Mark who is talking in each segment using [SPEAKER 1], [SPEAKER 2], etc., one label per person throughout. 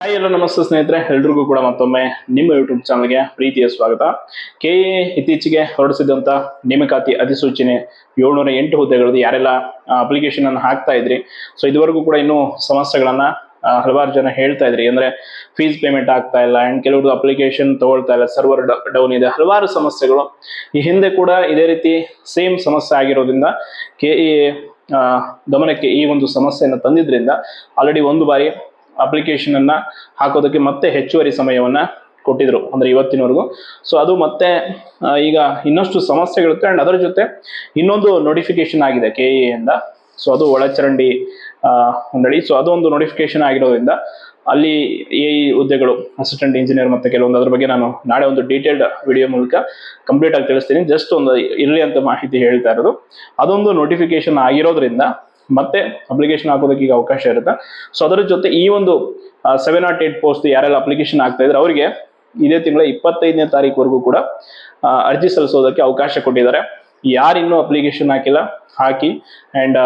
[SPEAKER 1] Hi ಎಲ್ಲ ನಮಸ್ತೆ ಸ್ನೇಹಿತರೆ, ಎಲ್ರಿಗೂ ಕೂಡ ಮತ್ತೊಮ್ಮೆ ನಿಮ್ಮ ಯೂಟ್ಯೂಬ್ ಚಾನಲ್ಗೆ ಪ್ರೀತಿಯ ಸ್ವಾಗತ. ಕೆ ಎ ಇತ್ತೀಚೆಗೆ ಹೊರಡಿಸಿದಂತ ನೇಮಕಾತಿ ಅಧಿಸೂಚನೆ ಏಳ್ನೂರ ಎಂಟು ಹುದ್ದೆಗಳದ್ದು ಯಾರೆಲ್ಲ ಅಪ್ಲಿಕೇಶನ್ ಅನ್ನು ಹಾಕ್ತಾ ಇದ್ರಿ ಸೊ ಇದುವರೆಗೂ ಕೂಡ ಇನ್ನೂ ಸಮಸ್ಯೆಗಳನ್ನ ಹಲವಾರು ಜನ ಹೇಳ್ತಾ ಇದ್ರಿ. ಅಂದ್ರೆ ಫೀಸ್ ಪೇಮೆಂಟ್ ಆಗ್ತಾ ಇಲ್ಲ ಅಂಡ್ ಕೆಲವರು ಅಪ್ಲಿಕೇಶನ್ ತಗೊಳ್ತಾ ಇಲ್ಲ ಸರ್ವರ್ ಡೌನ್ ಇದೆ, ಹಲವಾರು ಸಮಸ್ಯೆಗಳು. ಈ ಹಿಂದೆ ಕೂಡ ಇದೇ ರೀತಿ ಸೇಮ್ ಸಮಸ್ಯೆ ಆಗಿರೋದ್ರಿಂದ ಕೆ ಗಮನಕ್ಕೆ ಈ ಒಂದು ಸಮಸ್ಯೆಯನ್ನು ತಂದಿದ್ರಿಂದ ಆಲ್ರೆಡಿ ಒಂದು ಬಾರಿ ಅಪ್ಲಿಕೇಶನ್ ಅನ್ನ ಹಾಕೋದಕ್ಕೆ ಮತ್ತೆ ಹೆಚ್ಚುವರಿ ಸಮಯವನ್ನ ಕೊಟ್ಟಿದ್ರು, ಅಂದ್ರೆ ಇವತ್ತಿನವರೆಗೂ. ಸೊ ಅದು ಮತ್ತೆ ಈಗ ಇನ್ನಷ್ಟು ಸಮಸ್ಯೆಗಳಿರುತ್ತೆ. ಅಂಡ್ ಅದರ ಜೊತೆ ಇನ್ನೊಂದು ನೋಟಿಫಿಕೇಶನ್ ಆಗಿದೆ ಕೆ ಇಂದ. ಸೊ ಅದು ಒಳಚರಂಡಿ ಮಂಡಳಿ ಸೊ ಅದೊಂದು ನೋಟಿಫಿಕೇಶನ್ ಆಗಿರೋದ್ರಿಂದ ಅಲ್ಲಿ ಎ ಹುದ್ದೆಗಳು ಅಸಿಸ್ಟೆಂಟ್ ಇಂಜಿನಿಯರ್ ಮತ್ತೆ ಕೆಲವೊಂದು ಅದ್ರ ಬಗ್ಗೆ ನಾನು ನಾಳೆ ಒಂದು ಡೀಟೇಲ್ಡ್ ವಿಡಿಯೋ ಮೂಲಕ ಕಂಪ್ಲೀಟ್ ಆಗಿ ತಿಳಿಸ್ತೀನಿ. ಜಸ್ಟ್ ಒಂದು ಇರಲಿ ಅಂತ ಮಾಹಿತಿ ಹೇಳ್ತಾ ಇರೋದು. ಅದೊಂದು ನೋಟಿಫಿಕೇಶನ್ ಆಗಿರೋದ್ರಿಂದ ಮತ್ತೆ ಅಪ್ಲಿಕೇಶನ್ ಹಾಕೋದಕ್ಕೆ ಈಗ ಅವಕಾಶ ಇರುತ್ತೆ. ಸೊ ಅದರ ಜೊತೆ ಈ ಒಂದು ಸೆವೆನ್ ನಾಟ್ ಏಟ್ ಪೋಸ್ಟ್ ಯಾರೆಲ್ಲ ಅಪ್ಲಿಕೇಶನ್ ಆಗ್ತಾ ಇದ್ರೆ ಅವರಿಗೆ ಇದೇ ತಿಂಗಳ ಇಪ್ಪತ್ತೈದನೇ ತಾರೀಕುವರೆಗೂ ಕೂಡ ಅರ್ಜಿ ಸಲ್ಲಿಸೋದಕ್ಕೆ ಅವಕಾಶ ಕೊಟ್ಟಿದ್ದಾರೆ. ಯಾರಿನ್ನೂ ಅಪ್ಲಿಕೇಶನ್ ಹಾಕಿಲ್ಲ, ಹಾಕಿ ಅಂಡ್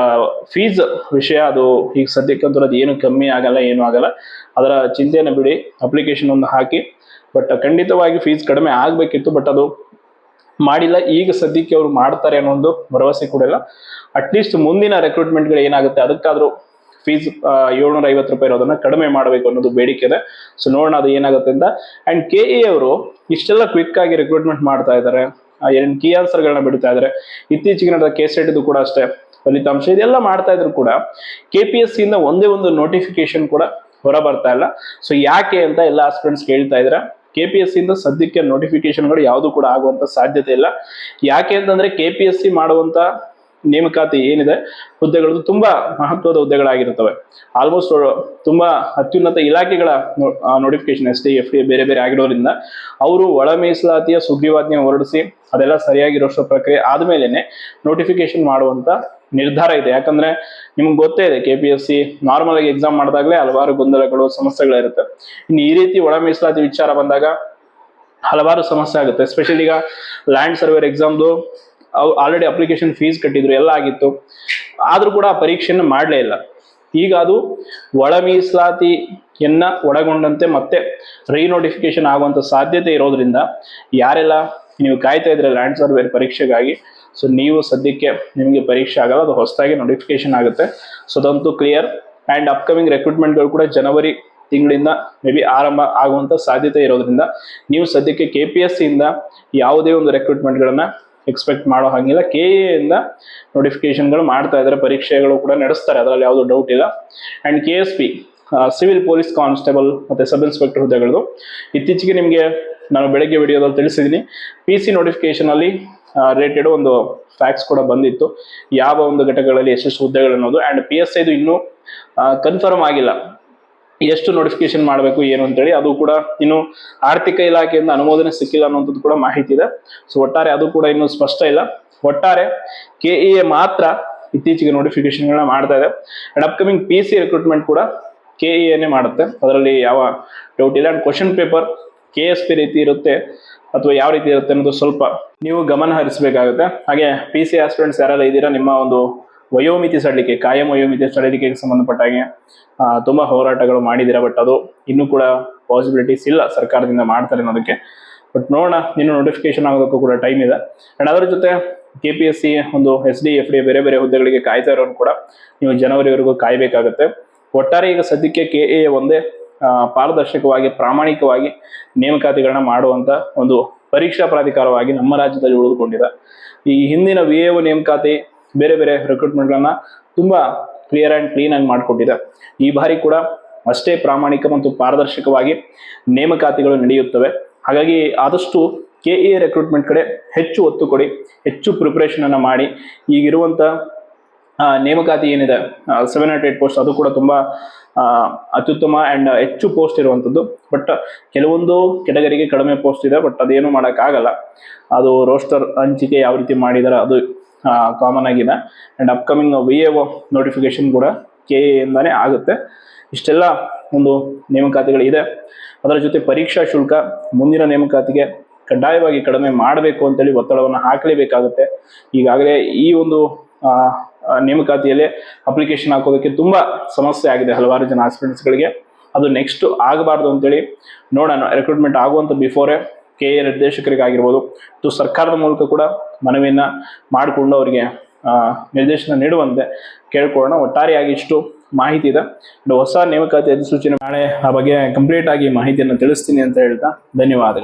[SPEAKER 1] ಫೀಸ್ ವಿಷಯ ಅದು ಈಗ ಸದ್ಯಕ್ಕಂತೂ ಅದು ಏನು ಕಮ್ಮಿ ಆಗಲ್ಲ, ಏನು ಆಗಲ್ಲ. ಅದರ ಚಿಂತೆಯನ್ನು ಬಿಡಿ ಅಪ್ಲಿಕೇಶನ್ ಒಂದು ಹಾಕಿ ಬಟ್ ಖಂಡಿತವಾಗಿ ಫೀಸ್ ಕಡಿಮೆ ಆಗಬೇಕಿತ್ತು ಬಟ್ ಅದು ಮಾಡಿಲ್ಲ. ಈಗ ಸದ್ಯಕ್ಕೆ ಅವರು ಮಾಡ್ತಾರೆ ಅನ್ನೋ ಒಂದು ಭರವಸೆ ಕೂಡ ಇಲ್ಲ. ಅಟ್ಲೀಸ್ಟ್ ಮುಂದಿನ ರೆಕ್ರೂಟ್ಮೆಂಟ್ಗಳು ಏನಾಗುತ್ತೆ, ಅದಕ್ಕಾದ್ರೂ ಫೀಸ್ ಏಳ್ನೂರ ಐವತ್ತು ರೂಪಾಯಿ ಇರೋದನ್ನ ಕಡಿಮೆ ಮಾಡಬೇಕು ಅನ್ನೋದು ಬೇಡಿಕೆ ಇದೆ. ಸೊ ನೋಡೋಣ ಅದು ಏನಾಗುತ್ತೆ ಅಂತ. ಅಂಡ್ ಕೆ ಎ ಅವರು ಇಷ್ಟೆಲ್ಲ ಕ್ವಿಕ್ ಆಗಿ ರಿಕ್ರೂಟ್ಮೆಂಟ್ ಮಾಡ್ತಾ ಇದ್ದಾರೆ. ಏನು ಕೀ ಆನ್ಸರ್ಗಳನ್ನ ಬಿಡ್ತಾ ಇದ್ದಾರೆ. ಇತ್ತೀಚೆಗೆ ನಡೆದ ಕೇಸ್ ಇದು ಕೂಡ ಅಷ್ಟೇ. ಫಲಿತಾಂಶ ಇದೆಲ್ಲ ಮಾಡ್ತಾ ಇದ್ರು ಕೂಡ ಕೆ ಪಿ ಎಸ್ ಸಿಯಿಂದ ಒಂದೇ ಒಂದು ನೋಟಿಫಿಕೇಶನ್ ಕೂಡ ಹೊರ ಬರ್ತಾ ಇಲ್ಲ. ಸೊ ಯಾಕೆ ಅಂತ ಎಲ್ಲ ಆಸ್ಪಿರೆಂಟ್ಸ್ ಕೇಳ್ತಾ ಇದ್ರೆ ಕೆ ಪಿ ಎಸ್ ಇಂದ ಸದ್ಯಕ್ಕೆ ನೋಟಿಫಿಕೇಶನ್ಗಳು ಯಾವುದು ಕೂಡ ಆಗುವಂತ ಸಾಧ್ಯತೆ ಇಲ್ಲ. ಯಾಕೆ ಅಂತಂದ್ರೆ ಕೆ ಪಿ ಎಸ್ ಸಿ ಮಾಡುವಂತ ನೇಮಕಾತಿ ಏನಿದೆ ಹುದ್ದೆಗಳು ತುಂಬಾ ಮಹತ್ವದ ಹುದ್ದೆಗಳಾಗಿರ್ತವೆ ಆಲ್ಮೋಸ್ಟ್ ತುಂಬಾ ಅತ್ಯುನ್ನತ ಇಲಾಖೆಗಳ notification S T F D ಬೇರೆ ಬೇರೆ ಆಗಿರೋದ್ರಿಂದ ಅವರು ಒಳ ಮೀಸಲಾತಿಯ ಸುಗ್ರೀವಾಜ್ಞೆ ಹೊರಡಿಸಿ ಅದೆಲ್ಲ ಸರಿಯಾಗಿರೋಷ್ಟು ಪ್ರಕ್ರಿಯೆ ಆದ್ಮೇಲೆನೆ ನೋಟಿಫಿಕೇಶನ್ ಮಾಡುವಂತ ನಿರ್ಧಾರ ಇದೆ. ಯಾಕಂದ್ರೆ ನಿಮ್ಗೆ ಗೊತ್ತೇ ಇದೆ K P S C normal ಆಗಿ ಎಕ್ಸಾಮ್ ಮಾಡಿದಾಗಲೇ ಹಲವಾರು ಗೊಂದಲಗಳು, ಸಮಸ್ಯೆಗಳಿರುತ್ತೆ. ಇನ್ನು ಈ ರೀತಿ ಒಳ ಮೀಸಲಾತಿ ವಿಚಾರ ಬಂದಾಗ ಹಲವಾರು ಸಮಸ್ಯೆ ಆಗುತ್ತೆ. ಎಸ್ಪೆಷಲಿ ಈಗ ಲ್ಯಾಂಡ್ ಸರ್ವೇರ್ ಎಕ್ಸಾಮ್ದು ಆಲ್ರೆಡಿ ಅಪ್ಲಿಕೇಶನ್ ಫೀಸ್ ಕಟ್ಟಿದ್ರು, ಎಲ್ಲ ಆಗಿತ್ತು. ಆದ್ರೂ ಕೂಡ ಆ ಪರೀಕ್ಷೆಯನ್ನು ಮಾಡಲೇ ಇಲ್ಲ. ಈಗ ಅದು ಒಳ ಮೀಸಲಾತಿಯನ್ನ ಒಳಗೊಂಡಂತೆ ಮತ್ತೆ ರೀನೋಟಿಫಿಕೇಶನ್ ಆಗುವಂತ ಸಾಧ್ಯತೆ ಇರೋದ್ರಿಂದ ಯಾರೆಲ್ಲ ನೀವು ಕಾಯ್ತಾ ಇದ್ರೆ ಲ್ಯಾಂಡ್ ಸರ್ವೇರ್ ಪರೀಕ್ಷೆಗಾಗಿ ಸೊ ನೀವು ಸದ್ಯಕ್ಕೆ ನಿಮಗೆ ಪರೀಕ್ಷೆ ಆಗಲ್ಲ, ಅದು ಹೊಸದಾಗಿ ನೋಟಿಫಿಕೇಶನ್ ಆಗುತ್ತೆ. ಸೊ ಅದಂತೂ ಕ್ಲಿಯರ್ ಆ್ಯಂಡ್ ಅಪ್ಕಮಿಂಗ್ ರೆಕ್ರೂಟ್ಮೆಂಟ್ಗಳು ಕೂಡ ಜನವರಿ ತಿಂಗಳಿಂದ ಮೇ ಬಿ ಆರಂಭ ಆಗುವಂಥ ಸಾಧ್ಯತೆ ಇರೋದ್ರಿಂದ ನೀವು ಸದ್ಯಕ್ಕೆ ಕೆ ಪಿ ಎಸ್ ಸಿಯಿಂದ ಯಾವುದೇ ಒಂದು ರೆಕ್ರೂಟ್ಮೆಂಟ್ಗಳನ್ನು ಎಕ್ಸ್ಪೆಕ್ಟ್ ಮಾಡೋ ಹಾಗಿಲ್ಲ. ಕೆ ಇಂದ ನೋಟಿಫಿಕೇಶನ್ಗಳು ಮಾಡ್ತಾ ಇದ್ದಾರೆ, ಪರೀಕ್ಷೆಗಳು ಕೂಡ ನಡೆಸ್ತಾರೆ, ಅದರಲ್ಲಿ ಯಾವುದು ಡೌಟ್ ಇಲ್ಲ. And K S P civil police constable ಮತ್ತು ಸಬ್ ಇನ್ಸ್ಪೆಕ್ಟರ್ ಹುದ್ದೆಗಳದು, ಇತ್ತೀಚೆಗೆ ನಿಮಗೆ ನಾನು ಬೆಳಗ್ಗೆ ವಿಡಿಯೋದಲ್ಲಿ ತಿಳಿಸಿದ್ದೀನಿ. ಪಿ ಸಿ ನೋಟಿಫಿಕೇಶನಲ್ಲಿ ರಿಲೇಟೆಡ್ ಒಂದು ಫ್ಯಾಕ್ಸ್ ಕೂಡ ಬಂದಿತ್ತು. ಯಾವ ಒಂದು ಘಟಕಗಳಲ್ಲಿ ಎಷ್ಟೆಷ್ಟು ಹುದ್ದೆಗಳು ಅನ್ನೋದು ಅಂಡ್ ಪಿ ಎಸ್ ಐದು ಇನ್ನೂ ಕನ್ಫರ್ಮ್ ಆಗಿಲ್ಲ. ಎಷ್ಟು ನೋಟಿಫಿಕೇಶನ್ ಮಾಡಬೇಕು, ಏನು ಅಂತೇಳಿ ಅದು ಕೂಡ ಇನ್ನು ಆರ್ಥಿಕ ಇಲಾಖೆಯಿಂದ ಅನುಮೋದನೆ ಸಿಕ್ಕಿಲ್ಲ ಅನ್ನುವಂಥದ್ದು ಕೂಡ ಮಾಹಿತಿ ಇದೆ. ಸೊ ಒಟ್ಟಾರೆ ಅದು ಕೂಡ ಇನ್ನು ಸ್ಪಷ್ಟ ಇಲ್ಲ. ಒಟ್ಟಾರೆ ಕೆ ಇ ಎ ಮಾತ್ರ ಇತ್ತೀಚೆಗೆ ನೋಟಿಫಿಕೇಶನ್ಗಳನ್ನ ಮಾಡ್ತಾ ಇದೆ. And upcoming P C recruitment ಕೂಡ ಕೆ ಇ ಎನೇ ಮಾಡುತ್ತೆ. ಅದರಲ್ಲಿ ಯಾವ ಡೌಟ್ ಇಲ್ಲ. And question paper K S P ರೀತಿ ಇರುತ್ತೆ ಅಥವಾ ಯಾವ ರೀತಿ ಇರುತ್ತೆ ಅನ್ನೋದು ಸ್ವಲ್ಪ ನೀವು ಗಮನ ಹರಿಸಬೇಕಾಗುತ್ತೆ. ಹಾಗೆ ಪಿ ಸಿ ಆಸ್ಪಿರೆಂಟ್ಸ್ ಯಾರೆಲ್ಲ ಇದ್ದೀರಾ, ನಿಮ್ಮ ಒಂದು ವಯೋಮಿತಿ ಸಡಿಲಿಕೆ ಕಾಯಂ ವಯೋಮಿತಿ ಸಡಲಿಕೆಗೆ ಸಂಬಂಧಪಟ್ಟ ಹಾಗೆ ತುಂಬಾ ಹೋರಾಟಗಳು ಮಾಡಿದ್ದೀರಾ ಬಟ್ ಅದು ಇನ್ನೂ ಕೂಡ ಪಾಸಿಬಿಲಿಟೀಸ್ ಇಲ್ಲ ಸರ್ಕಾರದಿಂದ ಮಾಡ್ತಾರೆ ಅನ್ನೋದಕ್ಕೆ. ಬಟ್ ನೋಡೋಣ, ಇನ್ನು ನೋಟಿಫಿಕೇಶನ್ ಆಗೋದಕ್ಕೂ ಕೂಡ ಟೈಮ್ ಇದೆ. ಅಂಡ್ ಅದರ ಜೊತೆ ಕೆ ಪಿ ಎಸ್ ಸಿ ಒಂದು ಎಸ್ ಡಿ ಎಫ್ ಡಿ ಬೇರೆ ಬೇರೆ ಹುದ್ದೆಗಳಿಗೆ ಕಾಯ್ತಾ ಇರೋರು ಕೂಡ ನೀವು ಜನವರಿವರೆಗೂ ಕಾಯಬೇಕಾಗುತ್ತೆ. ಒಟ್ಟಾರೆ ಈಗ ಸದ್ಯಕ್ಕೆ ಕೆ ಎ ಒಂದೇ ಪಾರದರ್ಶಕವಾಗಿ ಪ್ರಾಮಾಣಿಕವಾಗಿ ನೇಮಕಾತಿಗಳನ್ನ ಮಾಡುವಂತ ಒಂದು ಪರೀಕ್ಷಾ ಪ್ರಾಧಿಕಾರವಾಗಿ ನಮ್ಮ ರಾಜ್ಯದಲ್ಲಿ ಉಳಿದುಕೊಂಡಿದೆ. ಈ ಹಿಂದಿನ ವಿ ಎ ನೇಮಕಾತಿ ಬೇರೆ ಬೇರೆ ರಿಕ್ರೂಟ್ಮೆಂಟ್ಗಳನ್ನ ತುಂಬಾ ಕ್ಲಿಯರ್ ಆ್ಯಂಡ್ ಕ್ಲೀನ್ ಆಗಿ ಮಾಡಿಕೊಟ್ಟಿದೆ. ಈ ಬಾರಿ ಕೂಡ ಅಷ್ಟೇ ಪ್ರಾಮಾಣಿಕ ಮತ್ತು ಪಾರದರ್ಶಕವಾಗಿ ನೇಮಕಾತಿಗಳು ನಡೆಯುತ್ತವೆ. ಹಾಗಾಗಿ ಆದಷ್ಟು ಕೆ ಎ ರೆಕ್ರೂಟ್ಮೆಂಟ್ ಕಡೆ ಹೆಚ್ಚು ಒತ್ತು ಕೊಡಿ ಹೆಚ್ಚು ಪ್ರಿಪ್ರೇಷನ್ ಅನ್ನ ಮಾಡಿ ಈಗಿರುವಂತ ಆ, ನೇಮಕಾತಿ ಏನಿದೆ ಸೆವೆನ್ ನಾಟ್ ಏಟ್ ಪೋಸ್ಟ್ ಅದು ಕೂಡ ತುಂಬ ಅತ್ಯುತ್ತಮ ಅಂಡ್ ಹೆಚ್ಚು ಪೋಸ್ಟ್ ಇರುವಂಥದ್ದು. ಬಟ್ ಕೆಲವೊಂದು ಕೆಟಗರಿಗೆ ಕಡಿಮೆ ಪೋಸ್ಟ್ ಇದೆ ಬಟ್ ಅದೇನು ಮಾಡೋಕ್ಕಾಗಲ್ಲ. ಅದು ರೋಸ್ಟರ್ ಹಂಚಿಕೆ ಯಾವ ರೀತಿ ಮಾಡಿದಾರೆ, ಅದು ಕಾಮನ್ ಆಗಿದೆ. And upcoming V A notification ಕೂಡ ಕೆ ಇಂದಾನೇ ಆಗುತ್ತೆ. ಇಷ್ಟೆಲ್ಲ ಒಂದು ನೇಮಕಾತಿಗಳಿದೆ ಅದರ ಜೊತೆ ಪರೀಕ್ಷಾ ಶುಲ್ಕ ಮುಂದಿನ ನೇಮಕಾತಿಗೆ ಕಡ್ಡಾಯವಾಗಿ ಕಡಿಮೆ ಮಾಡಬೇಕು ಅಂತೇಳಿ ಒತ್ತಡವನ್ನು ಹಾಕಲೇಬೇಕಾಗುತ್ತೆ. ಈಗಾಗಲೇ ಈ ಒಂದು ನೇಮಕಾತಿಯಲ್ಲಿ ಅಪ್ಲಿಕೇಶನ್ ಹಾಕೋದಕ್ಕೆ ತುಂಬ ಸಮಸ್ಯೆ ಆಗಿದೆ ಹಲವಾರು ಜನ ಆಸ್ಪಿಡೆಂಟ್ಸ್ಗಳಿಗೆ ಅದು ನೆಕ್ಸ್ಟ್ ಆಗಬಾರ್ದು ಅಂತೇಳಿ ನೋಡೋಣ. ರೆಕ್ರೂಟ್ಮೆಂಟ್ ಆಗುವಂಥ ಬಿಫೋರೇ ಕೆ ಎ ನಿರ್ದೇಶಕರಿಗಾಗಿರ್ಬೋದು ಮತ್ತು ಸರ್ಕಾರದ ಮೂಲಕ ಕೂಡ ಮನವಿಯನ್ನು ಮಾಡಿಕೊಂಡು ಅವರಿಗೆ ನಿರ್ದೇಶನ ನೀಡುವಂತೆ ಕೇಳ್ಕೊಳ್ಳೋಣ. ಒಟ್ಟಾರೆಯಾಗಿ ಇಷ್ಟು ಮಾಹಿತಿ ಇದೆ. ಹೊಸ ನೇಮಕಾತಿ ಅಧಿಸೂಚನೆ ನಾಳೆ ಆ ಬಗ್ಗೆ ಕಂಪ್ಲೀಟ್ ಆಗಿ ಮಾಹಿತಿಯನ್ನು ತಿಳಿಸ್ತೀನಿ ಅಂತ ಹೇಳ್ತಾ ಧನ್ಯವಾದಗಳು.